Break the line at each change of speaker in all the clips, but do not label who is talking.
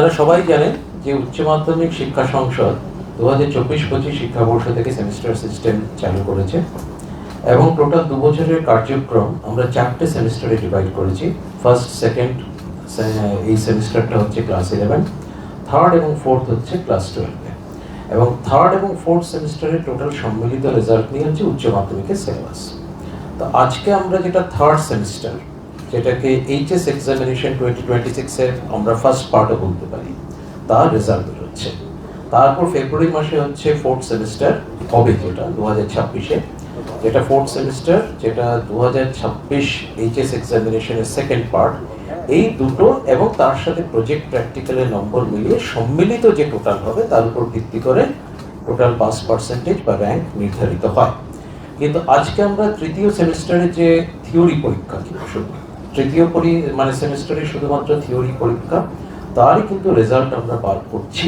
আপনারা সবাই জানেন যে উচ্চ মাধ্যমিক শিক্ষা সংসদ দু হাজার চব্বিশ পঁচিশ শিক্ষাবর্ষ থেকে সেমিস্টার সিস্টেম চালু করেছে এবং টোটাল দু বছরের কার্যক্রম আমরা চারটে সেমিস্টারে ডিভাইড করেছি। ফার্স্ট সেকেন্ড এই সেমিস্টারটা হচ্ছে ক্লাস ইলেভেন। থার্ড এবং ফোর্থ হচ্ছে ক্লাস টুয়েলভে এবং থার্ড এবং ফোর্থ সেমিস্টারের টোটাল সম্মিলিত রেজাল্ট নিয়ে হচ্ছে উচ্চ মাধ্যমিকের সিলেবাস তো আজকে আমরা যেটা থার্ড সেমিস্টার যেটাকে এইচএস এক্সামিনেশন টোয়েন্টি টোয়েন্টি সিক্সের আমরা ফার্স্ট পার্টও বলতে পারি। তার রেজাল্ট হচ্ছে। তারপর ফেব্রুয়ারি মাসে হচ্ছে ফোর্থ সেমিস্টার হবে যেটা দু হাজার ছাব্বিশে। যেটা ফোর্থ সেমিস্টার যেটা দু হাজার ছাব্বিশ এইচএস এক্সামিনেশনের সেকেন্ড পার্ট এই দুটো এবং তার সাথে প্রজেক্ট প্র্যাকটিক্যালের নম্বর মিলিয়ে সম্মিলিত যে টোটাল হবে, তার উপর ভিত্তি করে টোটাল পাস পার্সেন্টেজ বা র্যাঙ্ক নির্ধারিত হয়। কিন্তু আজকে আমরা তৃতীয় সেমিস্টারে যে থিওরি পরীক্ষা শুধু তৃতীয় পরি মানে সেমিস্টারে শুধুমাত্র থিওরি পরীক্ষা, তারই কিন্তু রেজাল্ট আমরা বার করছি।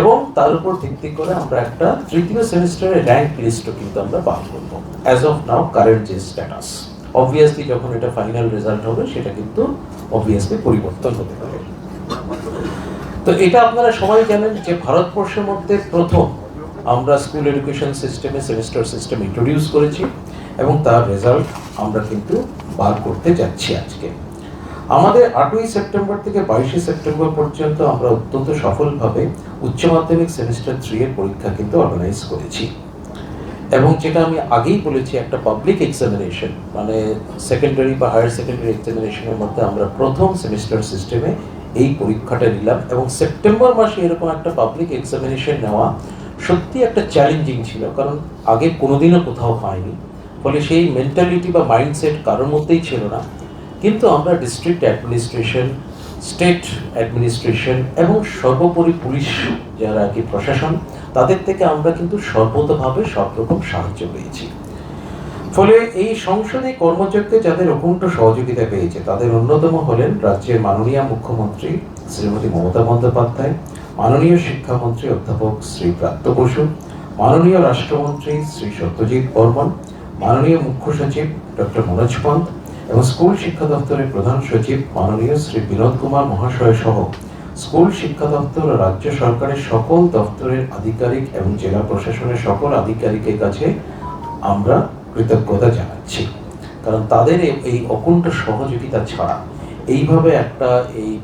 এবং তার উপর ভিত্তি করে আমরা একটা তৃতীয় সেমিস্টারের র্যাঙ্ক লিস্টও কিন্তু আমরা বার করব। অ্যাজ অফ নাও কারেন্ট যে স্ট্যাটাস অবভিয়াসলি যখন এটা ফাইনাল রেজাল্ট হবে, সেটা কিন্তু অবভিয়াসলি পরিবর্তন হতে পারে। তো এটা আপনারা সবাই জানেন যে ভারতবর্ষের মধ্যে প্রথম আমরা স্কুল এডুকেশন সিস্টেমে সেমিস্টার সিস্টেম ইন্ট্রোডিউস করেছি এবং তার রেজাল্ট আমরা কিন্তু বার করতে যাচ্ছি আজকে। আমাদের আটই সেপ্টেম্বর থেকে বাইশে সেপ্টেম্বর পর্যন্ত আমরা অত্যন্ত সফলভাবে উচ্চ মাধ্যমিক সেমিস্টার থ্রি এর পরীক্ষা কিন্তু অর্গানাইজ করেছি। এবং যেটা আমি আগেই বলেছি, একটা পাবলিক এক্সামিনেশন মানে সেকেন্ডারি বা হায়ার সেকেন্ডারি এক্সামিনেশনের মধ্যে আমরা প্রথম সেমিস্টার সিস্টেমে এই পরীক্ষাটা নিলাম। এবং সেপ্টেম্বর মাসে এরকম একটা পাবলিক এক্সামিনেশন নেওয়া সত্যি একটা চ্যালেঞ্জিং ছিল, কারণ আগে কোনোদিনও কোথাও হয়নি। ফলে সেই মেন্টালিটি বা মাইন্ডসেট কারোর মধ্যেই ছিল না। কিন্তু আমরা ডিস্ট্রিক্ট অ্যাডমিনিস্ট্রেশন স্টেট অ্যাডমিনিস্ট্রেশন এবং সর্বোপরি পুলিশ যারা আর কি প্রশাসন, তাদের থেকে আমরা কিন্তু সর্বতভাবে সব রকম সাহায্য পেয়েছি। ফলে এই সংসদে কর্মযজ্ঞে যাদের অকুণ্ঠ সহযোগিতা পেয়েছে, তাদের অন্যতম হলেন রাজ্যের মাননীয় মুখ্যমন্ত্রী শ্রীমতী মমতা বন্দ্যোপাধ্যায়, মাননীয় শিক্ষামন্ত্রী অধ্যাপক শ্রী প্রাপ্ত বসু, মাননীয় রাষ্ট্রমন্ত্রী শ্রী সত্যজিৎ বর্মন মাননীয় মুখ্য সচিব ডক্টর মনোজ পন্ত এবং স্কুল শিক্ষা দপ্তরের প্রধান সচিব মাননীয় শ্রী বিনোদ কুমার মহাশয় সহ স্কুল শিক্ষা দপ্তর ও রাজ্য সরকারের সকল দপ্তরের আধিকারিক এবং জেলা প্রশাসনের সকল আধিকারিকের কাছে আমরা কৃতজ্ঞতা জানাচ্ছি। কারণ তাদের এই- অকুণ্ঠ সহযোগিতা ছাড়া এইভাবে একটা এই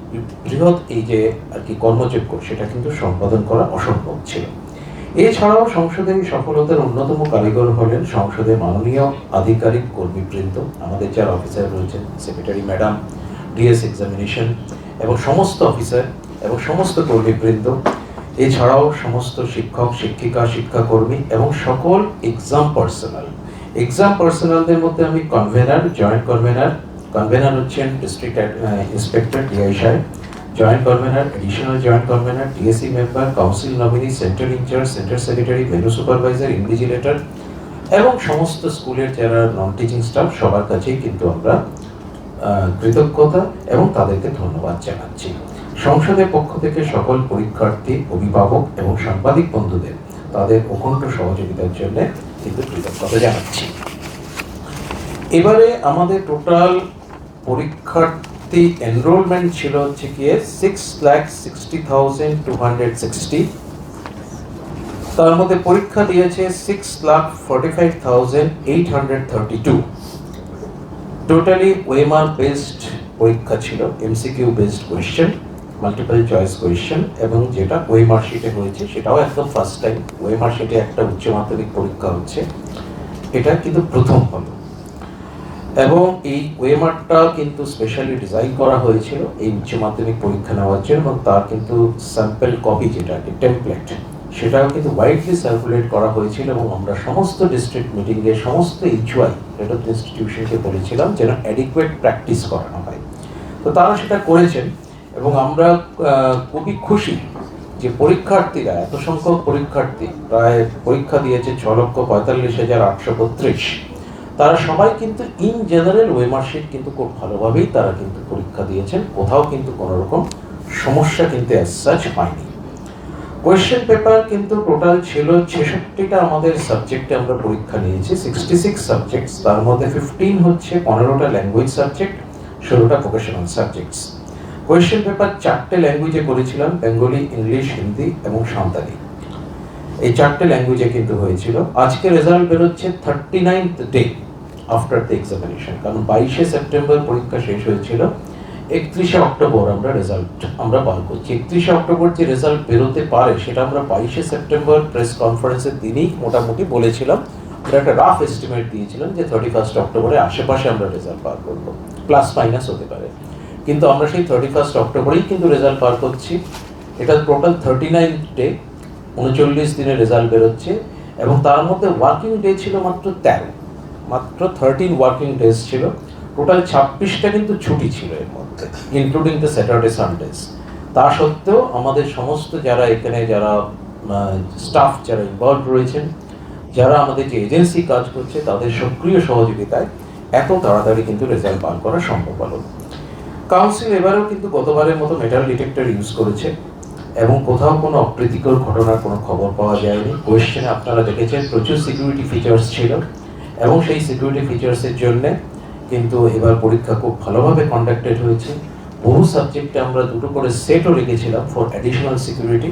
বৃহৎ এই যে আর কি কর্মযোগ্য, সেটা কিন্তু সম্পাদন করা অসম্ভব ছিল। এছাড়াও সংসদের সফলতার অন্যতম কারিগর হলেন সংসদের মাননীয় আধিকারিক কর্মীবৃন্দ আমাদের যারা অফিসার রয়েছেন সেক্রেটারি ম্যাডাম ডিএস এক্সামিনেশন এবং সমস্ত অফিসার এবং সমস্ত কর্মীবৃন্দ এছাড়াও সমস্ত শিক্ষক, শিক্ষিকা, শিক্ষাকর্মী এবং সকল এক্সাম পার্সোনাল এক্সাম পার্সোনালদের মধ্যে আমি কনভেনার জয়েন্ট কনভেনার কনভেনার হচ্ছেন ডিস্ট্রিক্ট ইন্সপেক্টর ডিআই সাহেব joint convener additional joint convener DSC member council nominee centre in charge centre secretary venue supervisor invigilator এবং সমস্ত স্কুলের যারা নন টিচিং স্টাফ সবার কাছেই কিন্তু আমরা কৃতজ্ঞতা এবং তাদেরকে ধন্যবাদ জানাচ্ছি। সংসদের পক্ষ থেকে সকল পরীক্ষার্থী, অভিভাবক এবং সাংবাদিক বন্ধুদের তাদের অখণ্ড সহযোগিতার জন্য কিন্তু কৃতজ্ঞতা জানাচ্ছি। এবারে আমাদের টোটাল পরীক্ষার্থী এনরোলমেন্ট ছিল হচ্ছে গিয়ে সিক্স লাখ সিক্সটি তার মধ্যে পরীক্ষা দিয়েছে six lakh totally OMR based পরীক্ষা ছিল MCQ based question multiple choice question এবং যেটা ওয়েমার শিটে হয়েছে, সেটাও একদম ফার্স্ট টাইম ওয়েমার শিটে একটা উচ্চ মাধ্যমিক পরীক্ষা হচ্ছে, এটা কিন্তু প্রথম হলো। এবং এই ওয়েমারটা কিন্তু স্পেশালি ডিজাইন করা হয়েছিল এই উচ্চ মাধ্যমিক পরীক্ষা নেওয়ার জন্য এবং তার কিন্তু স্যাম্পল কপি যেটা টেমপ্লেট সেটাও কিন্তু ওয়াইডলি সার্কুলেট করা হয়েছিল এবং আমরা সমস্ত ডিস্ট্রিক্ট মিটিংয়ে সমস্ত ইচুয়াই হেড ইনস্টিটিউশনকে বলেছিলাম যেন অ্যাডিকুয়েট প্র্যাকটিস করানো হয়। তো তারা সেটা করেছেন এবং আমরা খুবই খুশি যে পরীক্ষার্থীরা, এত সংখ্যক পরীক্ষার্থী, প্রায় পরীক্ষা দিয়েছে ছ লক্ষ পঁয়তাল্লিশ হাজার আটশো বত্রিশ। তারা সবাই কিন্তু ইন জেনারেল ওয়েমার্কশিট কিন্তু খুব ভালোভাবেই তারা কিন্তু পরীক্ষা দিয়েছেন। কোথাও কিন্তু কোনো রকম সমস্যা কিন্তু অ্যাজ সাচ হয়নি। কোয়েশ্চেন পেপার কিন্তু টোটাল ছিল ছেষট্টিটা আমাদের সাবজেক্টে আমরা পরীক্ষা নিয়েছি। সিক্সটি সিক্স সাবজেক্টস তার মধ্যে ফিফটিন হচ্ছে পনেরোটা ল্যাঙ্গুয়েজ সাবজেক্ট ষোলোটা ভোকেশনাল সাবজেক্টস কোয়েশ্চেন পেপার চারটে ল্যাঙ্গুয়েজে করেছিলাম বেঙ্গলি ইংলিশ হিন্দি এবং সাঁওতালি এই চারটে ল্যাঙ্গুয়েজে কিন্তু হয়েছিল। আজকে রেজাল্ট বেরোচ্ছে thirty ninth day after the examination কারণ বাইশে সেপ্টেম্বর পরীক্ষা শেষ হয়েছিল। একত্রিশে অক্টোবর আমরা রেজাল্ট আমরা বার করছি। একত্রিশে অক্টোবর যে রেজাল্ট বেরোতে পারে, সেটা আমরা বাইশে সেপ্টেম্বর প্রেস কনফারেন্সের দিনই মোটামুটি বলেছিলাম। আমরা একটা রাফ এস্টিমেট দিয়েছিলাম যে থার্টি ফার্স্ট অক্টোবরে আশেপাশে আমরা রেজাল্ট বার করব। প্লাস মাইনাস হতে পারে। কিন্তু আমরা সেই থার্টি ফার্স্ট অক্টোবরেই কিন্তু রেজাল্ট বার করছি। এটা টোটাল থার্টি নাইন ডে উনচল্লিশ দিনের রেজাল্ট বেরোচ্ছে এবং তার মধ্যে ওয়ার্কিং ডে ছিল মাত্র তেরো। মাত্র থার্টিন ওয়ার্কিং ডেজ ছিল। টোটাল ছাব্বিশটা কিন্তু ছুটি ছিল এর মধ্যে ইনক্লুডিং দ্য স্যাটারডে সানডেজ তা সত্ত্বেও আমাদের সমস্ত যারা এখানে যারা স্টাফ যারা ইনভলভ রয়েছেন, যারা আমাদের যে এজেন্সি কাজ করছে, তাদের সক্রিয় সহযোগিতায় এত তাড়াতাড়ি কিন্তু রেজাল্ট বার করা সম্ভব হলো। কাউন্সিল এবারেও কিন্তু গতবারের মতো মেটাল ডিটেক্টর ইউজ করেছে। এবং কোথাও কোনো অপ্রীতিকর ঘটনার কোনো খবর পাওয়া যায়নি। কোয়েশ্চেনে আপনারা দেখেছেন, প্রচুর সিকিউরিটি ফিচার্স ছিল এবং সেই সিকিউরিটি ফিচার্সের জন্যে কিন্তু এবার পরীক্ষা খুব ভালোভাবে কন্ডাক্টেড হয়েছে। বহু সাবজেক্টে আমরা দুটো করে সেটও রেখেছিলাম ফর অ্যাডিশনাল সিকিউরিটি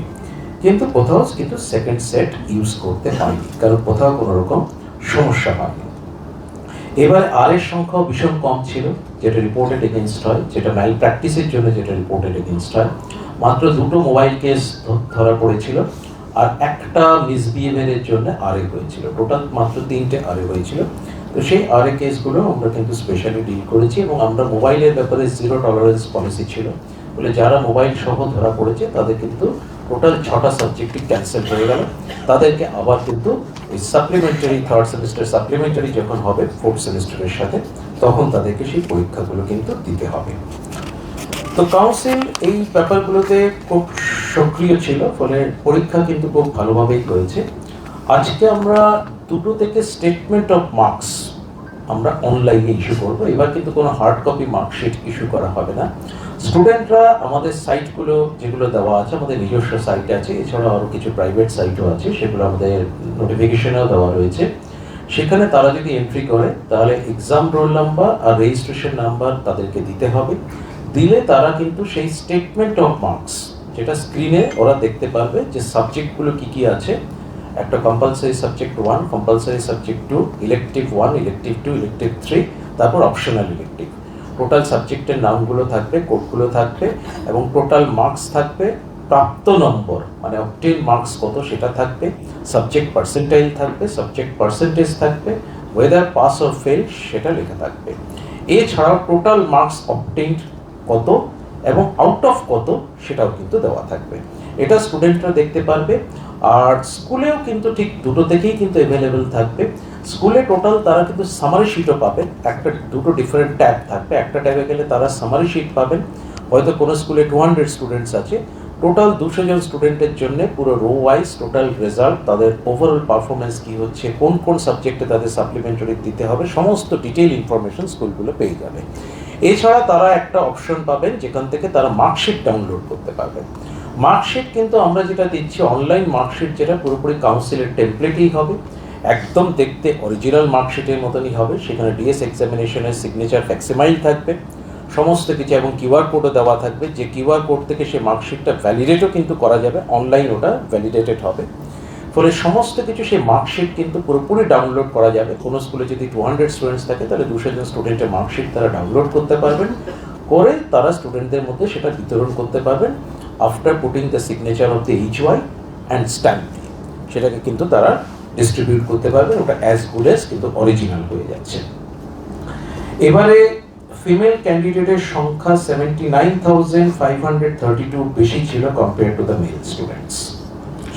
কিন্তু কোথাও কিন্তু সেকেন্ড সেট ইউজ করতে হয়নি কারণ কোথাও কোনো রকম সমস্যা হয়নি। এবার আর এর সংখ্যাও ভীষণ কম ছিল, যেটা রিপোর্টেড এগেনস্ট হয়, যেটা ম্যাল প্র্যাকটিসের জন্য যেটা রিপোর্টেড এগেনস্ট হয়। মাত্র দুটো মোবাইল কেস ধরা পড়েছিল, আর একটা মিসবিহেভিয়ারের জন্য আরে হয়েছিল। টোটাল মাত্র তিনটে আরে হয়েছিল। তো সেই আরে কেসগুলো আমরা কিন্তু স্পেশালি ডিল করেছি এবং আমরা মোবাইলের ব্যাপারে জিরো টলারেন্স পলিসি ছিল বলে যারা মোবাইল সহ ধরা পড়েছে, তাদের কিন্তু টোটাল ছটা সাবজেক্টই ক্যান্সেল হয়ে গেল। তাদেরকে আবার কিন্তু ওই সাপ্লিমেন্টারি থার্ড সেমিস্টার সাপ্লিমেন্টারি যখন হবে ফোর্থ সেমিস্টারের সাথে, তখন তাদেরকে সেই পরীক্ষাগুলো কিন্তু দিতে হবে। তো কাউন্সিল এই ব্যাপারগুলোতে খুব সক্রিয় ছিল, ফলে পরীক্ষা কিন্তু খুব ভালোভাবেই হয়েছে। আজকে আমরা দুটো থেকে স্টেটমেন্ট অফ মার্কস আমরা অনলাইনে ইস্যু করব। এবার কিন্তু কোনো হার্ড কপি মার্কশিট ইস্যু করা হবে না। স্টুডেন্টরা আমাদের সাইটগুলো যেগুলো দেওয়া আছে, আমাদের নিজস্ব সাইট আছে, এছাড়াও আরও কিছু প্রাইভেট সাইটও আছে, সেগুলো আমাদের নোটিফিকেশনেও দেওয়া রয়েছে। সেখানে তারা যদি এন্ট্রি করে, তাহলে এক্সাম রোল নাম্বার আর রেজিস্ট্রেশন নাম্বার তাদেরকে দিতে হবে। দিলে তারা কিন্তু সেই স্টেটমেন্ট অফ মার্কস যেটা স্ক্রিনে ওরা দেখতে পারবে যে সাবজেক্টগুলো কি কি আছে। একটা compulsory subject one compulsory subject two elective one elective two elective three তারপর অপশনাল ইলেকটিভ টোটাল সাবজেক্টের নামগুলো থাকবে, কোডগুলো থাকবে এবং টোটাল মার্কস থাকবে, প্রাপ্ত নম্বর মানে অপটেন মার্কস কত সেটা থাকবে সাবজেক্ট পার্সেন্টাইল থাকবে সাবজেক্ট পার্সেন্টেজ থাকবে ওয়েদার পাস অর ফেল সেটা লেখা থাকবে। এছাড়াও টোটাল মার্কস অপটেন্ড কত এবং আউট অফ কত সেটাও কিন্তু দেওয়া থাকবে। এটা স্টুডেন্টরা দেখতে পারবে, আর স্কুলেও কিন্তু ঠিক দুটো থেকেই কিন্তু অ্যাভেলেবেল থাকবে। স্কুলে টোটাল তারা কিন্তু সামারি শিটও পাবে। একটা দুটো ডিফারেন্ট ট্যাব থাকবে। একটা ট্যাবে গেলে তারা সামারি শিট পাবেন। হয়তো কোনো স্কুলে টু হান্ড্রেড স্টুডেন্টস আছে। টোটাল দুশো জন স্টুডেন্টের জন্য পুরো রো ওয়াইজ টোটাল রেজাল্ট তাদের ওভারঅল পারফরমেন্স কী হচ্ছে, কোন কোন সাবজেক্টে তাদের সাপ্লিমেন্টারি দিতে হবে, সমস্ত ডিটেল ইনফরমেশন স্কুলগুলো পেয়ে যাবে। এছাড়া তারা একটা অপশন পাবেন, যেখান থেকে তারা মার্কশিট ডাউনলোড করতে পারবেন। মার্কশিট কিন্তু আমরা যেটা দিচ্ছি অনলাইন মার্কশিট যেটা পুরোপুরি কাউন্সিলের টেমপ্লেটেই হবে। একদম দেখতে অরিজিনাল মার্কশিটের মতনই হবে। সেখানে ডিএস এক্সামিনেশনের সিগনেচার ফ্যাক্সিমাইল থাকবে। সমস্ত কিছু এবং কিউআর কোডও দেওয়া থাকবে। যে কিউআর কোড থেকে সেই মার্কশিটটা ভ্যালিডেটও কিন্তু করা যাবে। অনলাইন ওটা ভ্যালিডেটেড হবে। ফলে সমস্ত কিছু সেই মার্কশিট কিন্তু পুরোপুরি ডাউনলোড করা যাবে। কোনো স্কুলে যদি টু হান্ড্রেড স্টুডেন্টস থাকে, তাহলে দুশো জন স্টুডেন্টের মার্কশিট তারা ডাউনলোড করতে পারবেন। করে তারা স্টুডেন্টদের মধ্যে সেটা বিতরণ করতে পারবেন after putting the signature of the H Y and stamp দিয়ে সেটাকে কিন্তু তারা ডিস্ট্রিবিউট করতে পারবেন। ওটা অ্যাজ গুড অ্যাজ কিন্তু অরিজিনাল হয়ে যাচ্ছে। এবারে ফিমেল ক্যান্ডিডেটের সংখ্যা seventy nine thousand five hundred thirty two বেশি ছিল compare to the male students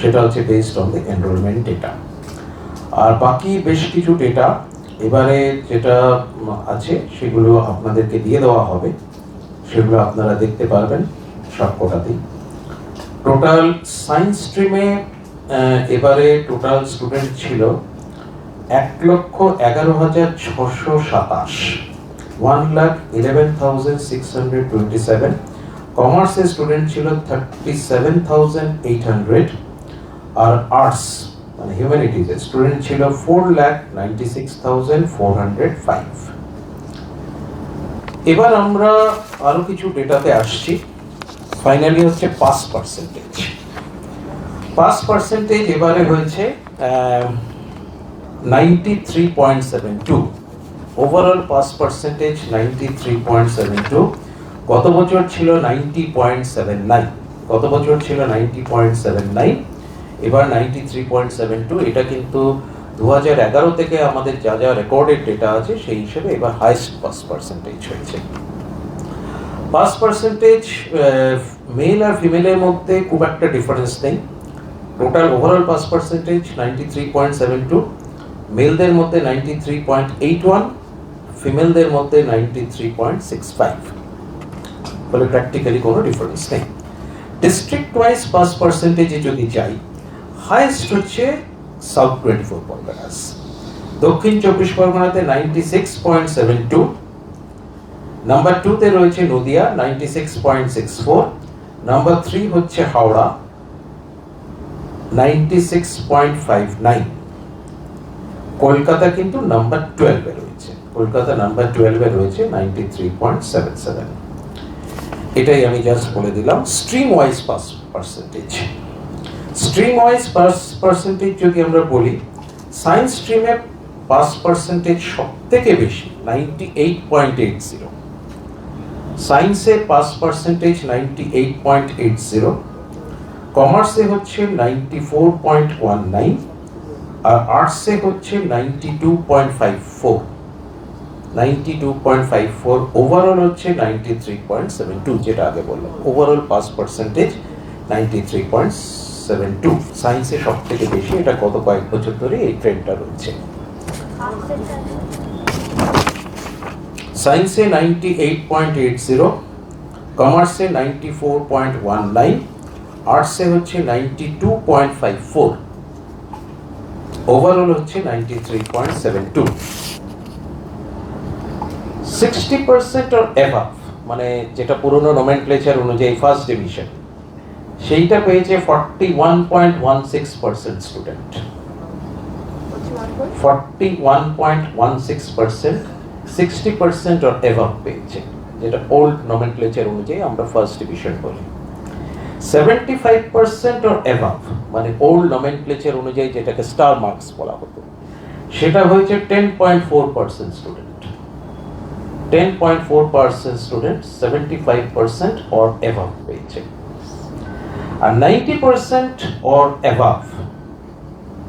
সেটা হচ্ছে based on the enrolment data আর বাকি বেশ কিছু ডেটা এবারে যেটা আছে, সেগুলো আপনাদেরকে দিয়ে দেওয়া হবে। সেগুলো আপনারা দেখতে পারবেন সব কটাতেই। টোটাল সায়েন্স স্ট্রিমে এবারে টোটাল স্টুডেন্ট ছিল এক লক্ষ এগারো হাজার ছশো সাতাশ। One lakh eleven thousand six hundred twenty seven কমার্সের স্টুডেন্ট ছিল thirty seven thousand eight hundred আর আর্টস মানে হিউম্যানিটিজের স্টুডেন্ট ছিল four lakh ninety six thousand four hundred five এবার আমরা আরও কিছু ডেটাতে আসছি। ফাইনালি হচ্ছে পাস পার্সেন্টেজ পাস পার্সেন্টেজ এবারে হয়েছে ninety three point seven two overall pass percentage ninety three point seven two গত বছর ছিল নাইনটি পয়েন্ট সেভেন নাইন গত বছর ছিল নাইনটি পয়েন্ট সেভেন নাইন এবার ninety three point seven two এটা কিন্তু দু হাজার এগারো থেকে আমাদের যা যা রেকর্ডেড ডেটা আছে, সেই হিসেবে এবার হাইস্ট পাস পার্সেন্টেজ হয়েছে। পাস পার্সেন্টেজ মেল আর ফিমেলের মধ্যে খুব একটা ডিফারেন্স নেই। Total overall pass percentage ninety three point seven two মেলদের মধ্যে ninety three point eight one ফিমেলদের মধ্যে ninety three point six five ফলে প্র্যাকটিক্যালি কোনো ডিফারেন্স নেই। ডিস্ট্রিক্ট ওয়াইজ পাস পার্সেন্টেজে যদি যাই হাইয়েস্ট হচ্ছে সাউথ টোয়েন্টি ফোর পরগনাস দক্ষিণ চব্বিশ পরগনাতে ninety six point seven two number টুতে রয়েছে Nadia ninety six point six four number three হচ্ছে Howrah ninety six point five nine Kolkata কিন্তু নাম্বার টুয়েলভে রয়েছে। কলকাতা নাম্বার টুয়েলভে রয়েছে ninety three point seven seven এটাই আমি জাস্ট বলে দিলাম stream wise pass percentage stream wise percentage যদি আমরা বলি সায়েন্স স্ট্রিমে পাস পার্সেন্টেজ সব থেকে বেশি ninety eight point eight zero সায়েন্সে pass percentage ninety eight point eight zero কমার্সে হচ্ছে ninety four point one nine আর আর্টসে হচ্ছে ninety two point five four ninety two point five four overall হচ্ছে ninety three point seven two যেটা আগে বললাম। Overall pass percentage ninety three point seven two সায়েন্সে সব থেকে বেশি এটা গত কয়েক বছর ধরে এই ট্রেন্ডটা রয়েছে। সায়েন্সে ninety eight point eight zero কমার্সে ninety four point one nine আর্টসে হচ্ছে ninety two point five four overall হচ্ছে ninety three point seven two sixty percent or above মানে যেটা পুরনো নোমেনক্লেচার অনুযায়ী ফার্স্ট ডিভিশন সেইটা পেয়েছে forty one point one six percent student forty one point one six percent sixty percent or above পেয়েছে, যেটা old nomenclature অনুযায়ী আমরা ফার্স্ট ডিভিশন বলি। Seventy five percent or above মানে ওল্ড নোমেনক্লেচার অনুযায়ী যেটাকে স্টার মার্কস বলা হতো, সেটা হয়েছে ten point four percent student ten point four percent student seventy five percent or above পেয়েছে। আর নাইনটি পার্সেন্ট অর অ্যাভাব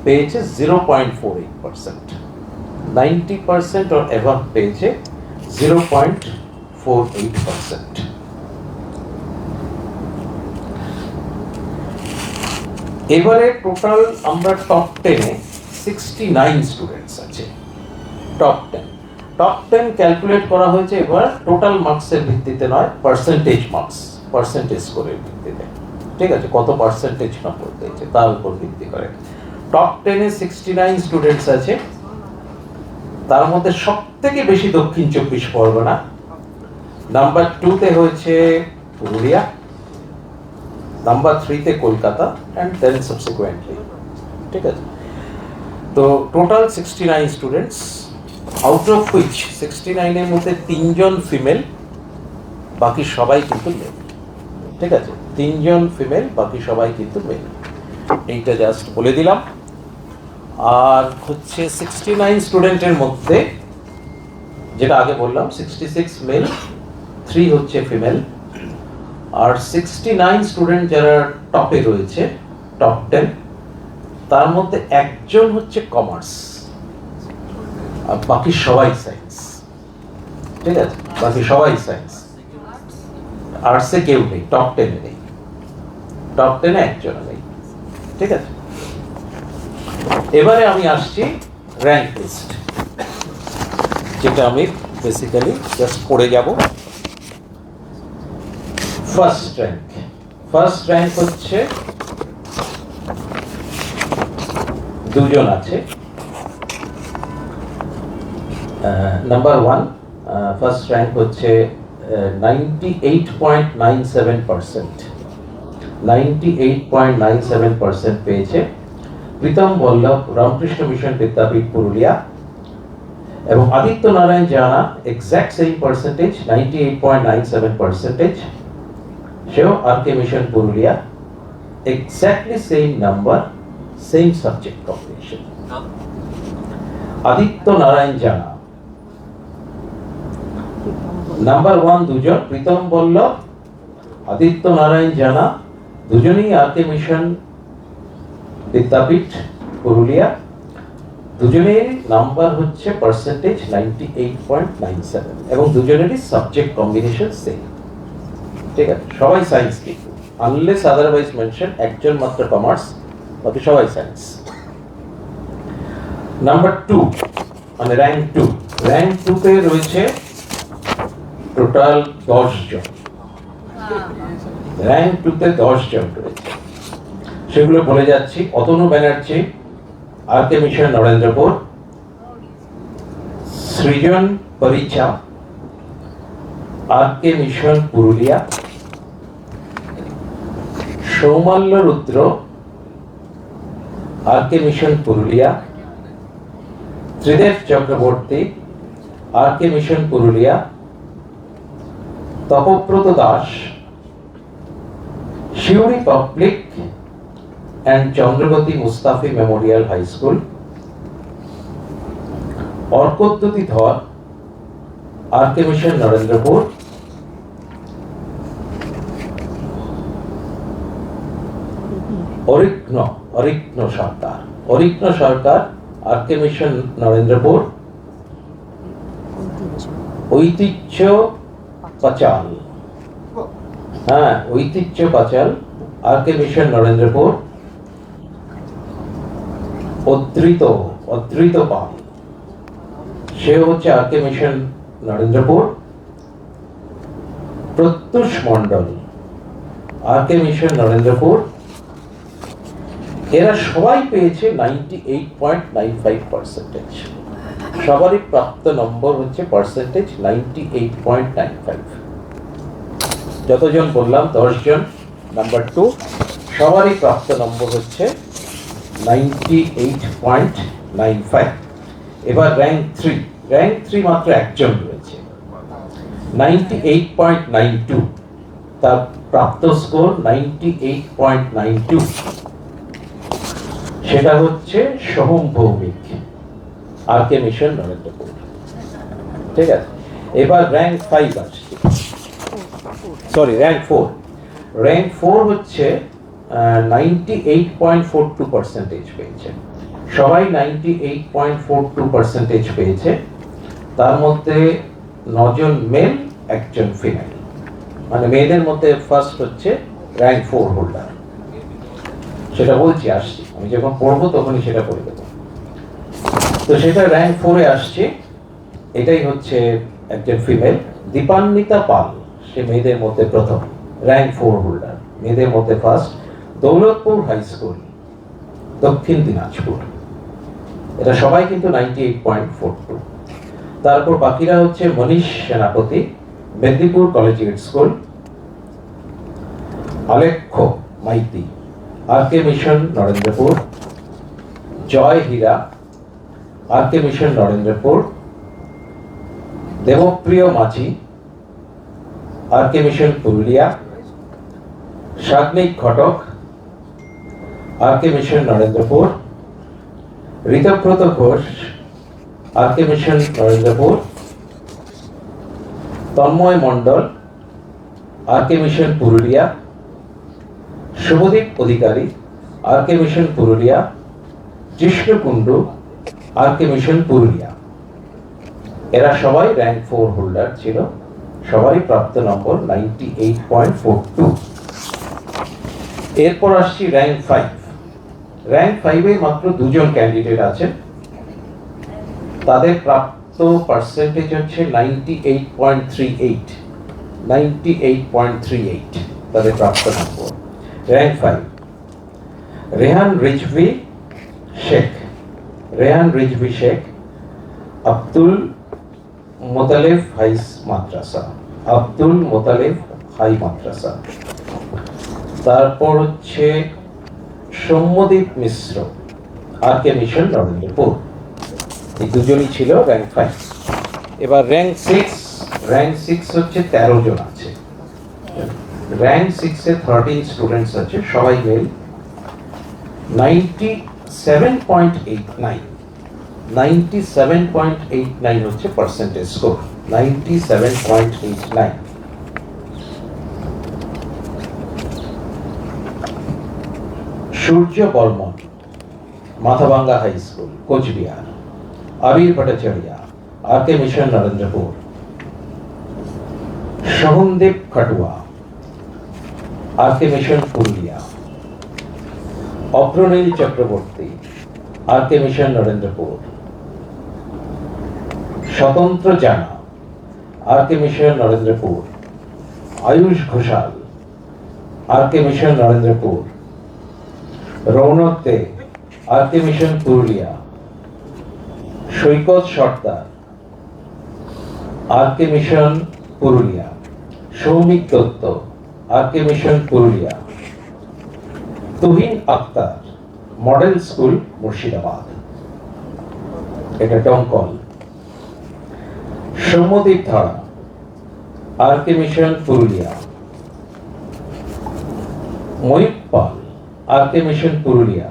পেয়েছে zero point four eight percent ninety percent or above পেয়েছে zero point four eight percent এবারে total আমরা top টেনে sixty nine students আছে। Top ten top ten calculate করা হয়েছে এবার টোটাল মার্কসের ভিত্তিতে নয় পার্সেন্টেজ মার্কস পার্সেন্টেজ স্কোরের ভিত্তিতে। ঠিক আছে, কত পার্সেন্টেজ নম্বর দিয়েছে, তার উপর ভিত্তি করে। টপ টেনে সিক্সটি নাইন স্টুডেন্টস আছে। তার মধ্যে সব থেকে বেশি দক্ষিণ চব্বিশ পরগনা। নাম্বার টুতে হয়েছে পুরুলিয়া। নাম্বার থ্রিতে কলকাতা অ্যান্ড দেন সাবসিকুয়েন্টলি ঠিক আছে? তো total sixty nine students out of which sixty নাইনের মধ্যে তিনজন ফিমেল বাকি সবাই কিন্তু মেল ঠিক আছে? তিনজন ফিমেল বাকি সবাই কিন্তু মেল এইটা জাস্ট বলে দিলাম। আর হচ্ছে সিক্সটি নাইন স্টুডেন্টের মধ্যে, যেটা আগে বললাম সিক্সটি সিক্স মেল থ্রি হচ্ছে ফিমেল আর সিক্সটি নাইন স্টুডেন্ট যারা টপে রয়েছে টপ টেন তার মধ্যে একজন হচ্ছে কমার্স আর বাকি সবাই সায়েন্স ঠিক আছে? বাকি সবাই সায়েন্স আর্টসে কেউ নেই টপ টেনে নেই। টপ টেনে একজন নেই ঠিক আছে? এবারে আমি আসছি র্যাঙ্ক লিস্ট যেটা আমি বেসিক্যালি জাস্ট পড়ে যাব। ফার্স্ট র্যাঙ্ক ফার্স্ট র্যাঙ্ক হচ্ছে দুজন আছে। নাম্বার ওয়ান ফার্স্ট র্যাঙ্ক হচ্ছে ninety eight point nine seven percent ninety eight point nine seven percent পেয়েছে প্রীতম বল্লভ, রামকৃষ্ণ মিশন বিদ্যাপীঠ পুরুলিয়া এবং Aditya Narayan Jana exact same percentage ninety eight point nine seven percentage. সেও R K Mission Purulia exactly same number same subject combination Aditya Narayan Jana. Number one দুজন, প্রীতম বল্লভ আদিত্য নারায়ণ জানা দুজনেই আর mission, Vidyapith, Purulia. দুজনের number হচ্ছে percentage ninety eight point nine seven এবং দুজনেরই subject combination same ঠিক আছে? সবাই সায়েন্স কিন্তু আনলেস আদারওয়াইজ মেনশন একজন মাত্র কমার্স বাকি সবাই সায়েন্স নাম্বার টু মানে র্যাঙ্ক টু র্যাঙ্ক টুতে রয়েছে টোটাল দশ জন। র্যাঙ্ক টুতে দশ জন রয়েছে। সেগুলো বলে যাচ্ছি। Atanu Banerjee R K mission, Narendrapur. Srijan Paricha R K mission, Purulia. Soumalya Rudra R K mission, Purulia. Tridev Chakraborty R K mission, Purulia. Tapabrata Das Suri public and Chandragati Mustafi memorial high school Arkadyuti Dhar R Narendrapur Arigna Arigna Sarkar Arigna Sarkar R mission Narendrapur Aitihya Pachal হ্যাঁ ঐতিহ্য পাচাল আর K mission Narendrapur অদ্রিত অদ্রিত পাল সে হচ্ছে R K mission Narendrapur Pratyush Mondal R K mission Narendrapur এরা সবাই পেয়েছে ninety eight point nine five percentage সবারই প্রাপ্ত নম্বর হচ্ছে percentage ninety eight point nine five যতজন বললাম, দশজন। নাম্বার টু সবারই প্রাপ্ত নম্বর হচ্ছে ninety eight point nine five এবার র্যাঙ্ক থ্রি র্যাঙ্ক থ্রি মাত্র একজন রয়েছে। Ninety eight point nine two তার প্রাপ্ত score ninety eight point nine two সেটা হচ্ছে Soham Bhowmik. R K mission, Narendrapur. ঠিক আছে? এবার র্যাঙ্ক ফাইভ আসছে। Sorry rank four rank four হচ্ছে ninety eight point four two percentage পেয়েছে। সবাই ninety eight point four two percentage পেয়েছে। তার মধ্যে নজন মেল একজন ফিমেল মানে মেয়েদের মধ্যে ফার্স্ট হচ্ছে র্যাঙ্ক ফোর হোল্ডার সেটা বলছি, আসছি। আমি যখন পড়ব তখনই সেটা করে দেবো। তো সেটা র্যাঙ্ক ফোরে আসছে। এটাই হচ্ছে একজন ফিমেল দীপান্বিতা পাল। সে মেয়েদের মধ্যে প্রথম র্যাঙ্ক ফোর হোল্ডার মেয়েদের মধ্যে ফার্স্ট দৌলতপুর হাই স্কুল দক্ষিণ দিনাজপুর। এটা সবাই কিন্তু ninety eight point four two তারপর বাকিরা হচ্ছে Manish Senapati, Medinipur collegiate school Alekhya, Maiti R K mission Narendrapur, Joy Hira R K mission Narendrapur, Debapriya Majhi R K mission Purulia Sagnik Ghatak R K mission Narendrapur, Ritabrata Ghosh R mission Narendrapur, Tanmoy Mondal R K mission Purulia, Subhadip Adhikari R K mission Purulia Jishnu Kundu R K mission Purulia. এরা সবাই rank four holder ছিল। সবারই প্রাপ্ত নম্বর ninety eight point four two. এরপর আসছি rank five rank ফাইভে মাত্র দুজন ক্যান্ডিডেট আছেন। তাদের প্রাপ্ত পার্সেন্টেজ হচ্ছে ninety eight point three eight. Ninety eight point three eight তাদের প্রাপ্ত নম্বর। Rank five Rehan Rizvi Sheikh. Rehan Rizvi Sheikh, Abdul Motaleb High Madrasa, Abdul Motaleb High Madrasa. তারপর হচ্ছে Soumyadip Mishra, R K Mission Narendrapur. এই দুজনই ছিল rank five এবার rank six rank six হচ্ছে তেরো জন আছে। র্যাঙ্ক সিক্সে থার্টিন স্টুডেন্টস আছে, সবাই male ninety seven point eight nine ninety seven point eight nine হচ্ছে percentage score ninety seven point eight nine Surya Barman Mathabhanga high school Coochbehar. Abir Bhattacharya R K mission Narendrapur. Sohandev Khatua R K mission Purulia. Agranil Chakraborty R K mission Narendrapur. Swatantra Jana R K mission Narendrapur. Ayush Ghoshal R K mission Narendrapur. Rounak De R K mission Purulia. Saikat Sardar R K mission Purulia. Soumik Dutta R K mission Purulia. Tuhin Akhtar, model school Murshidabad. এটা ডঙ্কল Soumyadip Dhara R mission Purulia. Mayup Pal mission Purulia.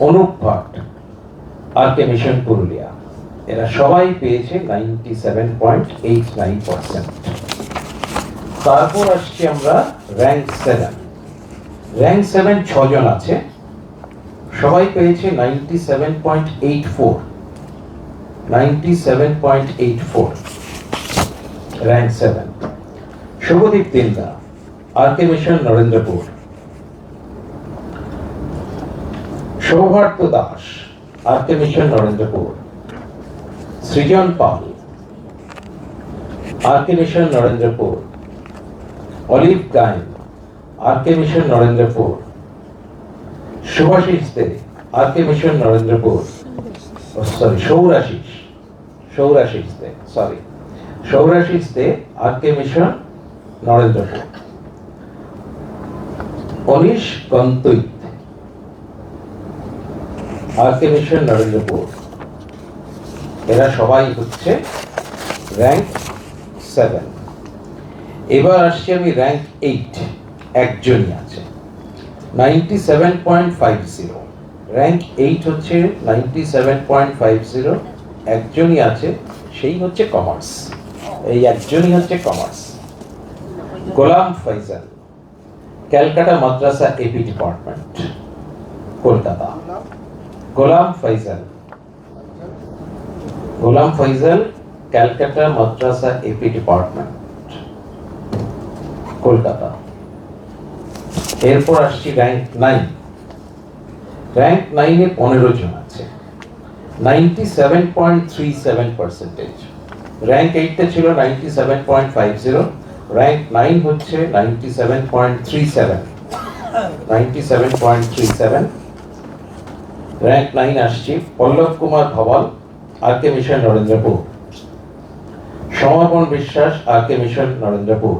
Anup Bhat R mission Purulia. এরা সবাই পেয়েছে ninety seven point eight nine percent. তারপর আসছি আমরা rank seven. Rank seven ছজন আছে। সবাই পেয়েছে ninety seven point eight four. Ninety seven point eight four rank seven Subhadip Tinda R K mission Narendrapur Souvarta Das R K mission Narendrapur Srijan Pal R K mission Narendrapur Olive Gayen R K mission Narendrapur Subhashis De R K mission Narendrapur sorry Sourashis Sourashis De sorry Sourashis De R K mission Narendrapur Anish Gantait R K mission Narendrapur এরা সবাই হচ্ছে rank seven এবার আসছি আমি rank eight একজনই আছে। Ninety seven point five zero rank eight হচ্ছে ninety seven point five zero একজনই আছে, সেই হচ্ছে কমার্স এই একজনই হচ্ছে commerce Golam Faizal Calcutta madrasa AP department Kolkata. Golam Faizal Golam Faizal Calcutta madrasa AP department Kolkata. এরপর আসছি র্যাঙ্ক নাইন র্যাঙ্ক নাইনে পনেরো জন ninety seven point three seven percentage rank ছিল ninety seven point five zero rank nine হচ্ছে ninety seven point three seven seven point three seven rank nine আসছি Pallab Kumar Bhabal R K mission Narendrapur. Samapan Biswas R mission Narendrapur.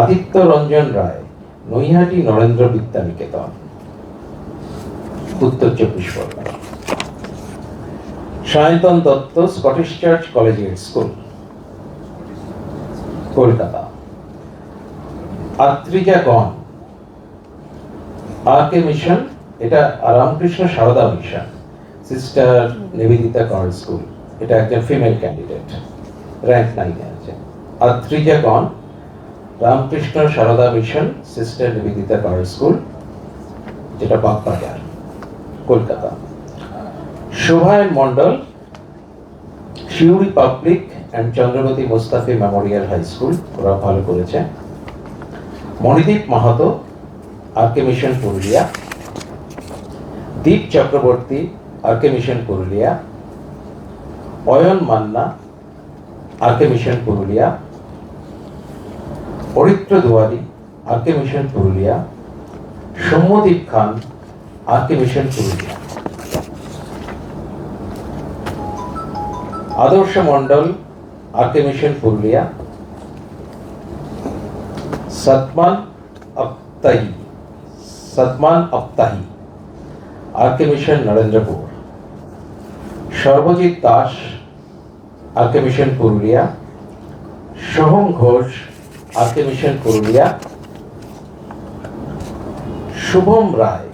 Aditya Ranjan Roy, Naihati Narendra Vidya Niketan Uttar Chabbish Pargana. Sayantan Dutta Scottish church collegiate school Kolkata. Atrija Gan, R K mission, এটা Ramakrishna Sarada mission sister Nivedita কর school এটা একজন female candidate rank নাইনে আছে। Atrija Gan, Ramakrishna Sarada mission sister Nivedita কর school যেটা Bagbazar, Kolkata. Shobhayan Mondal Suri public and Chandrabati Mustafi memorial high school ওরা ভালো করেছে। Manidip Mahato R K mission Purulia Dip Chakraborty R K mission Purulia Ayan Manna R K mission Purulia Pabitra Duari R K mission Purulia Soumyadip Khan R K mission Purulia Adarsha Mondal R mission Purulia. Satman Aptahi Satman Aptahi R mission Narendrapur. Sarbajit Das R K mission Purulia. Soham Ghosh R K mission Purulia. Subham Roy.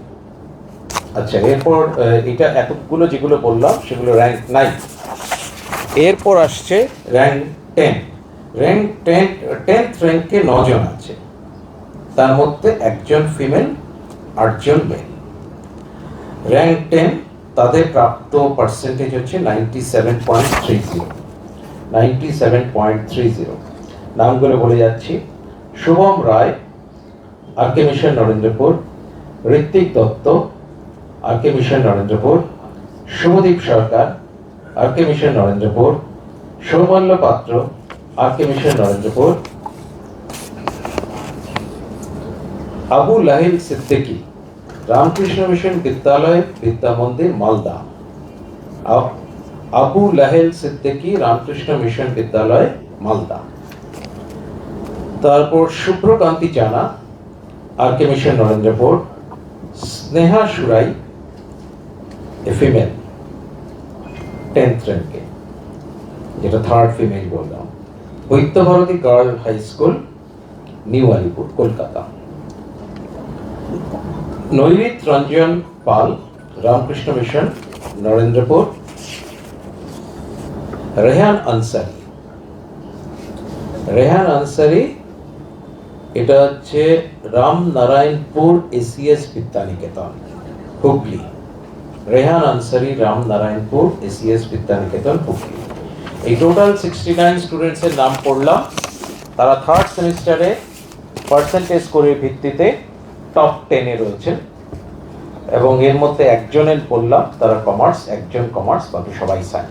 আচ্ছা এরপর এটা এতগুলো যেগুলো বললাম, সেগুলো rank nine এরপর আসছে rank ten rank ten tenth র্যাঙ্কে নজন আছে। তার মধ্যে একজন ফিমেল আটজন মেল র্যাঙ্ক টেন তাদের প্রাপ্ত পার্সেন্টেজ হচ্ছে ninety seven point three zero ninety seven point three zero নামগুলো বলে যাচ্ছি। Subham Roy R K mission Narendrapur. Ritwik Dutta R K mission Narendrapur. Subhadip Sarkar R K mission Narendrapur, Soumalya Patra, R K Narendrapur, Abu Lahil Siddiqui, Ramakrishna mission Vidyalaya Vidya Mandir Malda. Abu Lahel Siddiqui, Ramakrishna mission Vidyalaya, Malda. তারপর শুভ্রকান্তি জানা আর নরেন্দ্রপুর, স্নেহা সুরাই এ tenth র্যাঙ্কে যেটা third female বললাম Baidyabharati girl high school new Alipur Kolkata Nairit Ranjan Pal Ramakrishna mission Narendrapur Rehan Ansari Rehan Ansari এটা হচ্ছে Ramnarayanpur A C S Vidyaniketan Hooghly Rehan Ansari, Ram Narayanpur A C S Vidyaniketan, Hooghly. এই total sixty nine স্টুডেন্টসের নাম পড়লাম। তারা third সেমিস্টারে percentage স্কোরের ভিত্তিতে top টেনে রয়েছেন এবং এর মধ্যে একজনের বললাম তারা কমার্স একজন কমার্স বাকি সবাই সায়েন্স